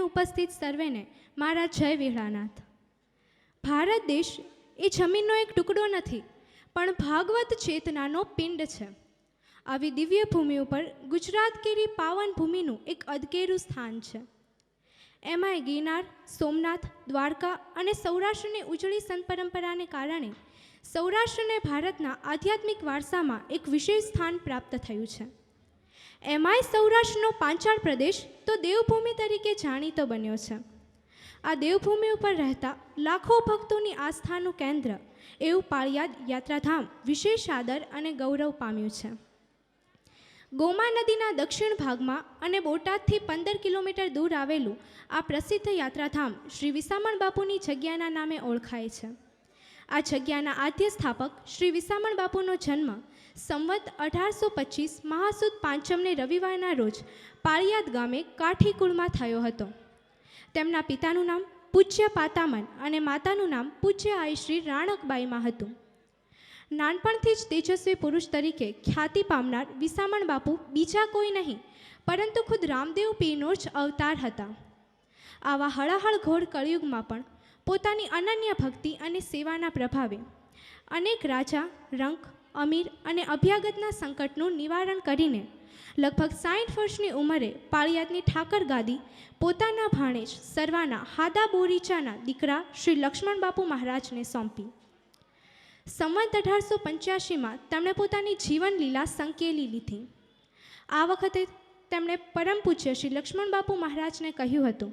ઉપસ્થિત સર્વેને મારા જય વિહળાનાથ. ભારત દેશ એ જમીનનો એક ટુકડો નથી, પણ ભાગવત ચેતનાનો પિંડ છે. આવી દિવ્ય ભૂમિ ઉપર ગુજરાત કેરી પાવન ભૂમિનું એક અદકેરું સ્થાન છે. એમાંય ગિરનાર, સોમનાથ, દ્વારકા અને સૌરાષ્ટ્રની ઉજળી સંત કારણે સૌરાષ્ટ્રને ભારતના આધ્યાત્મિક વારસામાં એક વિશેષ સ્થાન પ્રાપ્ત થયું છે. એમાંય સૌરાષ્ટ્રનો પાંચાળ પ્રદેશ તો દેવભૂમિ તરીકે જાણીતો બન્યો છે. આ દેવભૂમિ ઉપર રહેતા લાખો ભક્તોની આસ્થાનું કેન્દ્ર એવું પાળિયાદ યાત્રાધામ વિશેષ આદર અને ગૌરવ પામ્યું છે. ગોમા નદીના દક્ષિણ ભાગમાં અને બોટાદથી પંદર કિલોમીટર દૂર આવેલું આ પ્રસિદ્ધ યાત્રાધામ શ્રી વિસામણ બાપુની જગ્યાના નામે ઓળખાય છે. આ જગ્યાના આદ્ય સ્થાપક શ્રી વિસામણ બાપુનો જન્મ સંવત અઢારસો પચીસ મહાસુદ પાંચમને રવિવારના રોજ પાળિયાદ ગામે કાઠી કુળમાં થયો હતો. તેમના પિતાનું નામ પૂજ્ય પાતામન અને માતાનું નામ પૂજ્ય આઈ શ્રી રાણકબાઈમાં હતું. નાનપણથી જ તેજસ્વી પુરુષ તરીકે ખ્યાતિ પામનાર વિસામણ બાપુ બીજા કોઈ નહીં, પરંતુ ખુદ રામદેવ પીરનો જ અવતાર હતા. આવા હળાહળ ઘોર કળિયુગમાં પણ પોતાની અનન્ય ભક્તિ અને સેવાના પ્રભાવે અનેક રાજા, રંક અમીર અને અભ્યાગતના સંકટનું નિવારણ કરીને લગભગ સાઠ વર્ષની ઉંમરે પાળિયાદની ઠાકર ગાદી, પોતાના ભાણેજ, સરવાના, હાદા બોરીચાના દીકરા શ્રી લક્ષ્મણબાપુ મહારાજને સોંપી. સંવત અઢારસો પંચ્યાસીમાં તેમણે પોતાની જીવન લીલા સંકેલી લીધી. આ વખતે તેમણે પરમ પૂજ્ય શ્રી લક્ષ્મણબાપુ મહારાજને કહ્યું હતું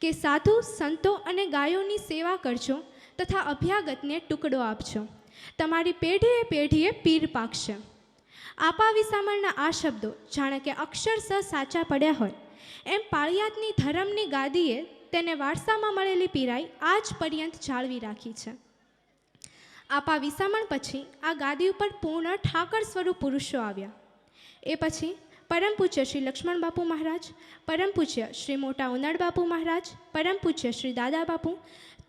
કે, સાધુ, સંતો અને ગાયોની સેવા કરજો તથા અભ્યાગતને ટુકડો આપજો. તમારી પેઢીએ પેઢીએ પીર પાકશે. આપા વિસામણના આ શબ્દો જાણે કે અક્ષરશ સાચા પડ્યા હોય. એમ પાળિયાતની ધર્મની ગાદીએ તેને વારસામાં મળેલી પીરાઈ આજ પર્યંત જાળવી રાખી છે. આપા વિસામણ પછી આ ગાદી ઉપર પૂર્ણ ઠાકર સ્વરૂપ પુરુષો આવ્યા. એ પછી પરમ પૂજ્ય શ્રી લક્ષ્મણ બાપુ મહારાજ, પરમ પૂજ્ય શ્રી મોટા ઉનાળ બાપુ મહારાજ, પરમ પૂજ્ય શ્રી દાદા બાપુ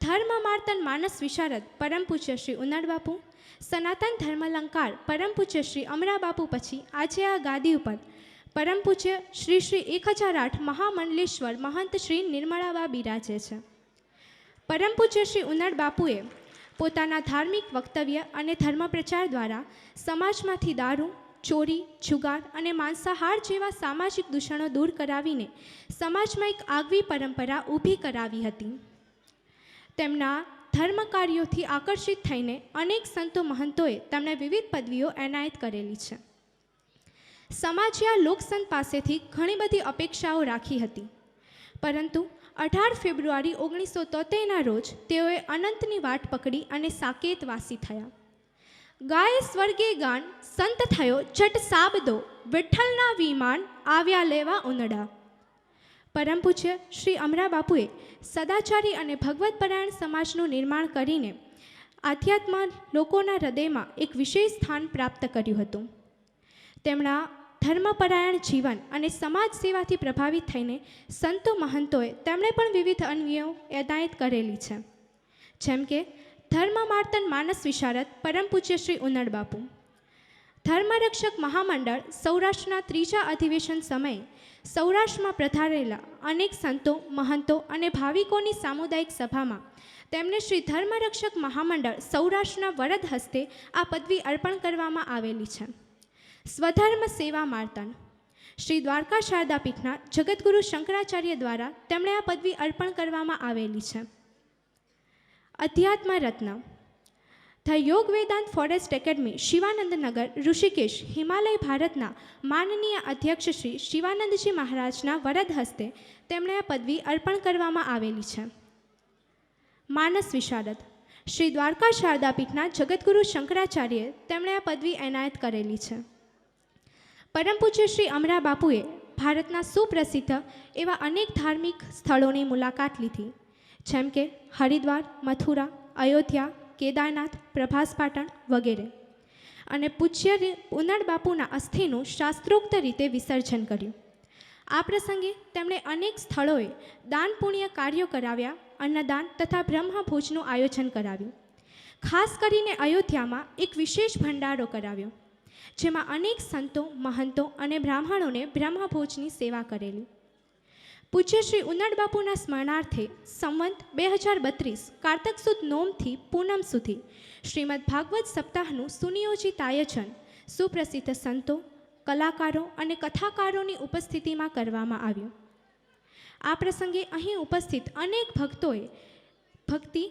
ધર્મ માર્તન માનસ વિશારદ, પરમ પૂજ્ય શ્રી ઉનાળ બાપુ. સનાતન ધર્મલંકાર, પરમ પૂજ્ય શ્રી અમરા પછી આજે આ ગાદી ઉપર પરમ પૂજ્ય શ્રી શ્રી એક હજાર આઠ મહામંડલેશ્વર મહંત શ્રી નિર્મળાબા બિરાજે છે. પરમ પૂજ્ય શ્રી ઉનાળ બાપુએ પોતાના ધાર્મિક વક્તવ્ય અને ધર્મ પ્રચાર દ્વારા સમાજમાંથી દારૂ, ચોરી, જુગાર અને માંસાહાર જેવા સામાજિક દૂષણો દૂર કરાવીને સમાજમાં એક આગવી પરંપરા ઊભી કરાવી હતી. તેમના ધર્મ કાર્યોથી આકર્ષિત થઈને અનેક સંતો મહંતોએ તેમને વિવિધ પદવીઓ એનાયત કરેલી છે. સમાજે આ લોકસંત પાસેથી ઘણી બધી અપેક્ષાઓ રાખી હતી. પરંતુ અઢાર ફેબ્રુઆરી ઓગણીસો તોતેરના રોજ તેઓએ અનંતની વાટ પકડી અને સાકેતવાસી થયા. ગાય સ્વર્ગે ગાન, સંત થયો, જટ સાબદો, વિઠ્ઠલના વિમાન આવ્યા લેવા ઉનડા. પરમ પૂજ્ય શ્રી અમરા બાપુએ સદાચારી અને ભગવતપરાયણ સમાજનું નિર્માણ કરીને આધ્યાત્મ લોકોના હૃદયમાં એક વિશેષ સ્થાન પ્રાપ્ત કર્યું હતું. તેમના ધર્મપરાયણ જીવન અને સમાજ સેવાથી પ્રભાવિત થઈને સંતો મહંતોએ તેમણે પણ વિવિધ અન્વયો એનાયત કરેલી છે. જેમ કે ધર્મ માર્તન માનસ વિશારદ પરમ પૂજ્ય શ્રી ઉનડ બાપુ ધર્મરક્ષક મહામંડળ સૌરાષ્ટ્રના ત્રીજા અધિવેશન સમયે સૌરાષ્ટ્રમાં પ્રધારેલા અનેક સંતો, મહંતો અને ભાવિકોની સામુદાયિક સભામાં તેમને શ્રી ધર્મરક્ષક મહામંડળ સૌરાષ્ટ્રના વરદ હસ્તે આ પદવી અર્પણ કરવામાં આવેલી છે. સ્વધર્મ સેવા માર્તન. શ્રી દ્વારકા શારદા પીઠના જગતગુરુ શંકરાચાર્ય દ્વારા તેમણે આ પદવી અર્પણ કરવામાં આવેલી છે. અધ્યાત્મ રત્ન. The Yoga Vedanta forest academy, Shivanandnagar, Rishikesh, Himalaya ભારતના માનનીય અધ્યક્ષ શ્રી શિવાનંદજી મહારાજના વરદ હસ્તે તેમણે આ પદવી અર્પણ કરવામાં આવેલી છે. માનસ વિશારદ. શ્રી દ્વારકા શારદા પીઠના જગતગુરુ શંકરાચાર્યએ તેમણે આ પદવી એનાયત કરેલી છે. પરમ પૂજ્ય શ્રી અમરા બાપુએ ભારતના સુપ્રસિદ્ધ એવા અનેક ધાર્મિક સ્થળોની મુલાકાત લીધી, જેમ કે હરિદ્વાર, મથુરા, અયોધ્યા કેદારનાથ, પ્રભાસ પાટણ વગેરે. અને પૂજ્ય ઉનાળ બાપુના અસ્થિનું શાસ્ત્રોક્ત રીતે વિસર્જન કર્યું. આ પ્રસંગે તેમણે અનેક સ્થળોએ દાન પુણ્ય કાર્યો કરાવ્યા, અન્નદાન તથા બ્રહ્મભોજનું આયોજન કરાવ્યું. ખાસ કરીને અયોધ્યામાં એક વિશેષ ભંડારો કરાવ્યો, જેમાં અનેક સંતો, મહંતો અને બ્રાહ્મણોને બ્રહ્મભોજની સેવા કરેલી. પૂજ્ય શ્રી ઉનડ બાપુના સ્મરણાર્થે સંવંત બે હજાર બત્રીસ કારતક સુદ નોમથી પૂનમ સુધી શ્રીમદ ભાગવત સપ્તાહનું સુનિયોજિત આયોજન સુપ્રસિદ્ધ સંતો, કલાકારો અને કથાકારોની ઉપસ્થિતિમાં કરવામાં આવ્યું. આ પ્રસંગે અહીં ઉપસ્થિત અનેક ભક્તોએ ભક્તિ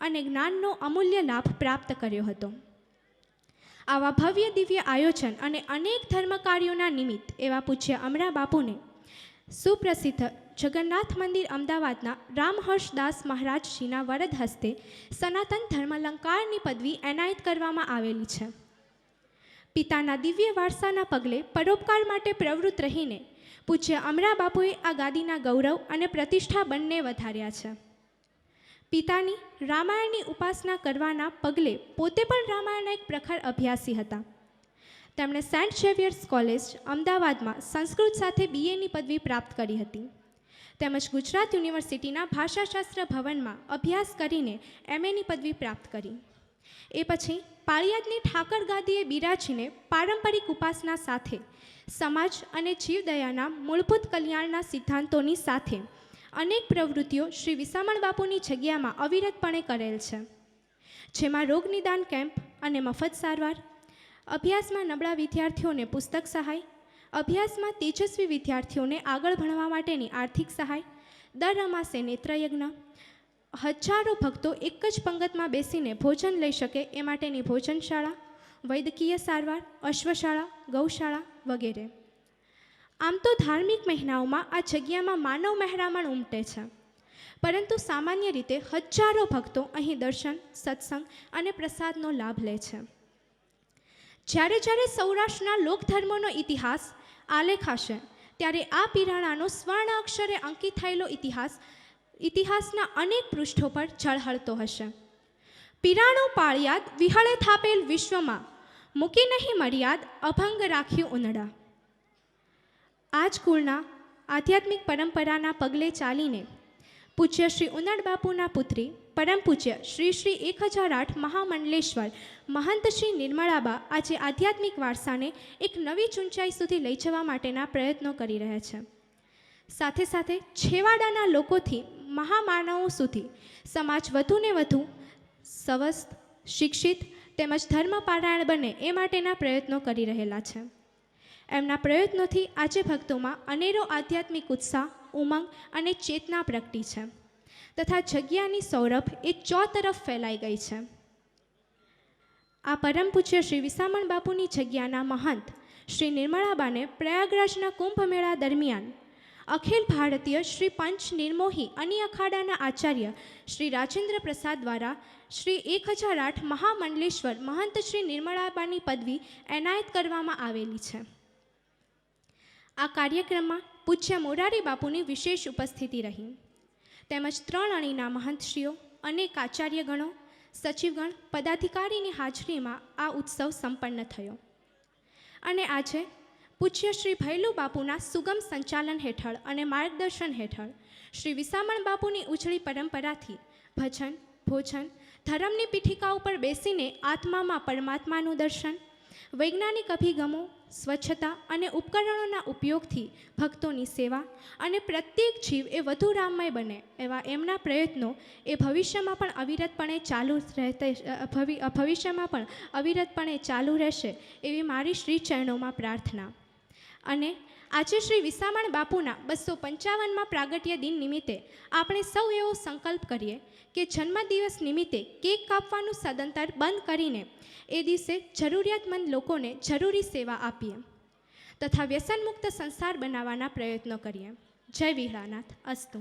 અને જ્ઞાનનો અમૂલ્ય લાભ પ્રાપ્ત કર્યો હતો. આવા ભવ્ય દિવ્ય આયોજન અને અનેક ધર્મકાર્યોના નિમિત્ત એવા પૂજ્ય અમરા બાપુને સુપ્રસિદ્ધ જગન્નાથ મંદિર અમદાવાદના રામહર્ષદાસ મહારાજજીના વરદ હસ્તે સનાતન ધર્માલંકારની પદવી એનાયત કરવામાં આવેલી છે. પિતાના દિવ્ય વારસાના પગલે પરોપકાર માટે પ્રવૃત્ત રહીને પૂજ્ય અમરા બાપુએ આ ગાદીના ગૌરવ અને પ્રતિષ્ઠા બંને વધાર્યા છે. પિતાની રામાયણની ઉપાસના કરવાના પગલે પોતે પણ રામાયણના એક પ્રખર અભ્યાસી હતા. તેમણે સેન્ટ ઝેવિયર્સ કોલેજ અમદાવાદમાં સંસ્કૃત સાથે બીએની પદવી પ્રાપ્ત કરી હતી. તેમજ ગુજરાત યુનિવર્સિટીના ભાષાશાસ્ત્ર ભવનમાં અભ્યાસ કરીને એમએની પદવી પ્રાપ્ત કરી. એ પછી પાળિયાદની ઠાકર ગાદીએ બિરાજીને પારંપરિક ઉપાસના સાથે, સમાજ અને જીવદયાના મૂળભૂત કલ્યાણના સિદ્ધાંતોની સાથે અનેક પ્રવૃત્તિઓ શ્રી વિસામણ બાપુની જગ્યામાં અવિરતપણે કરેલ છે. જેમાં રોગ નિદાન કેમ્પ અને મફત સારવાર અભ્યાસમાં નબળા વિદ્યાર્થીઓને પુસ્તક સહાય, અભ્યાસમાં તેજસ્વી વિદ્યાર્થીઓને આગળ ભણવા માટેની આર્થિક સહાય, દર અમાસે નેત્રયજ્ઞ. હજારો ભક્તો એક જ પંગતમાં બેસીને ભોજન લઈ શકે એ માટેની ભોજનશાળા વૈદ્યકીય સારવાર, અશ્વશાળા, ગૌશાળા વગેરે. આમ તો ધાર્મિક મહિનાઓમાં આ જગ્યામાં માનવ મહેરામણ ઉમટે છે. પરંતુ સામાન્ય રીતે હજારો ભક્તો અહીં દર્શન, સત્સંગ અને પ્રસાદનો લાભ લે છે. જ્યારે જ્યારે સૌરાષ્ટ્રના લોકધર્મોનો ઇતિહાસ આલેખાશે, ત્યારે આ પિરાણાનો સ્વર્ણ અક્ષરે અંકિત થયેલો ઇતિહાસ, ઇતિહાસના અનેક પૃષ્ઠો પર ઝળહળતો હશે. પિરાણો પાળિયાદ વિહળે થાપેલ વિશ્વમાં, મૂકી નહીં મર્યાદ અભંગ રાખ્યું ઉનડા આજ કુળના આધ્યાત્મિક પરંપરાના પગલે ચાલીને પૂજ્ય શ્રી ઉનડ બાપુના પુત્રી પરમ પૂજ્ય શ્રી શ્રી એક હજાર આઠ મહામંડલેશ્વર. મહંત શ્રી નિર્મળાબા આજે આધ્યાત્મિક વારસાને એક નવી ચૂંચાઈ સુધી લઈ જવા માટેના પ્રયત્નો કરી રહ્યા છે. સાથે સાથે છેવાડાના લોકોથી મહામાનવો સુધી સમાજ વધુને વધુ સ્વસ્થ, શિક્ષિત તેમજ ધર્મપારાયણ બને એ માટેના પ્રયત્નો કરી રહેલા છે. એમના પ્રયત્નોથી આજે ભક્તોમાં અનેરો આધ્યાત્મિક ઉત્સાહ, ઉમંગ અને ચેતના પ્રગટી છે. તથા જગ્યાની સૌરભ એ ચો તરફ ફેલાઈ ગઈ છે. આ પરમ પૂજ્ય શ્રી વિસામણ બાપુની જગ્યાના મહંત શ્રી નિર્મળાબાને પ્રયાગરાજના કુંભ મેળા દરમિયાન અખિલ ભારતીય શ્રી પંચ નિર્મોહી અની અખાડાના આચાર્ય શ્રી રાજેન્દ્ર પ્રસાદ દ્વારા શ્રી એક હજાર આઠ મહામંડલેશ્વર મહંત શ્રી નિર્મળાબાની પદવી એનાયત કરવામાં આવેલી છે. આ કાર્યક્રમમાં પૂજ્ય મોરારી બાપુની વિશેષ ઉપસ્થિતિ રહી. તેમજ ત્રણ અણીના મહંતશ્રીઓ, અનેક આચાર્યગણો, સચિવગણ, પદાધિકારીની હાજરીમાં આ ઉત્સવ સંપન્ન થયો. અને આજે પૂજ્ય શ્રી ભૈલુ બાપુના સુગમ સંચાલન હેઠળ અને માર્ગદર્શન હેઠળ શ્રી વિસામણ બાપુની ઉજળી પરંપરાથી ભજન, ભોજન, ધર્મની પીઠિકા ઉપર બેસીને આત્મામાં પરમાત્માનું દર્શન વૈજ્ઞાનિક અભિગમો, સ્વચ્છતા અને ઉપકરણોના ઉપયોગથી ભક્તોની સેવા અને પ્રત્યેક જીવ એ વધુ રામમય બને એવા એમના પ્રયત્નો એ ભવિષ્યમાં પણ અવિરતપણે ચાલુ રહેતે ભવિષ્યમાં પણ અવિરતપણે ચાલુ રહેશે એવી મારી શ્રી ચરણોમાં પ્રાર્થના. અને આજે શ્રી વિસામણ બાપુના બસો પંચાવનમાં પ્રાગટ્ય દિન નિમિત્તે આપણે સૌ એવો સંકલ્પ કરીએ કે જન્મદિવસ નિમિત્તે કેક કાપવાનું સદંતર બંધ કરીને એ દિવસે જરૂરિયાતમંદ લોકોને જરૂરી સેવા આપીએ તથા વ્યસનમુક્ત સંસાર બનાવવાના પ્રયત્નો કરીએ. જય વિહળાનાથ અસ્તુ.